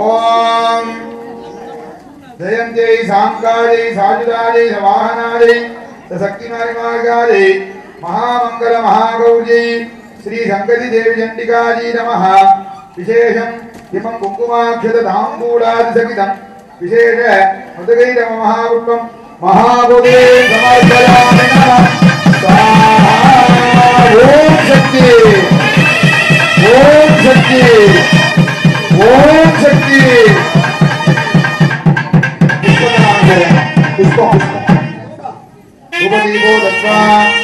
ஓம் ஜெயந்தே சாங்காஜை श्री संगति देवी विशेष Before. Nobody more the five.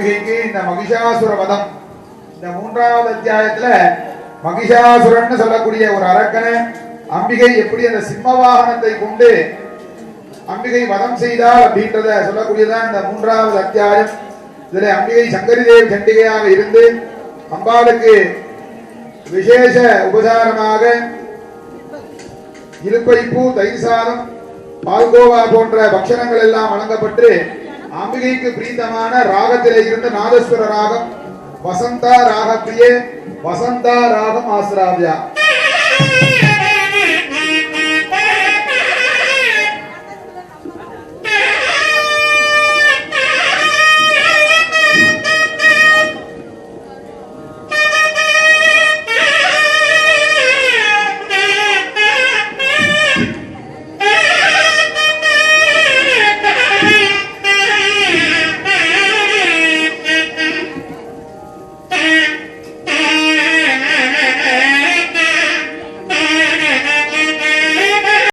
கார்த்திகைக்கு இந்த மகிஷாசுர வதம். இந்த மூன்றாவது அத்தியாயத்துல மகிஷாசுரன் சொல்லக்கூடிய ஒரு அரக்கனை அம்பிகை எப்படி அந்த சிம்ம வாகனத்தை கொண்டு அம்பிகை வதம் செய்தால் அப்படின்றத சொல்லக்கூடியதான் இந்த மூன்றாவது அத்தியாயம். இதுல அம்பிகை சங்கரி தேவி சண்டிகையாக இருந்து அம்பாளுக்கு விசேஷ உபசாரமாக இலுப்பைப்பூ தயிர் சாதம் பால்கோவா போன்ற பக்ஷணங்கள் எல்லாம் வழங்கப்பட்டு அம்பிகைக்கு பிரீத்தமான ராகத்திலே இருந்த நாதஸ்வர ராகம் வசந்தா ராகப்பிரியே வசந்தா ராகம் ஆசிராவியா?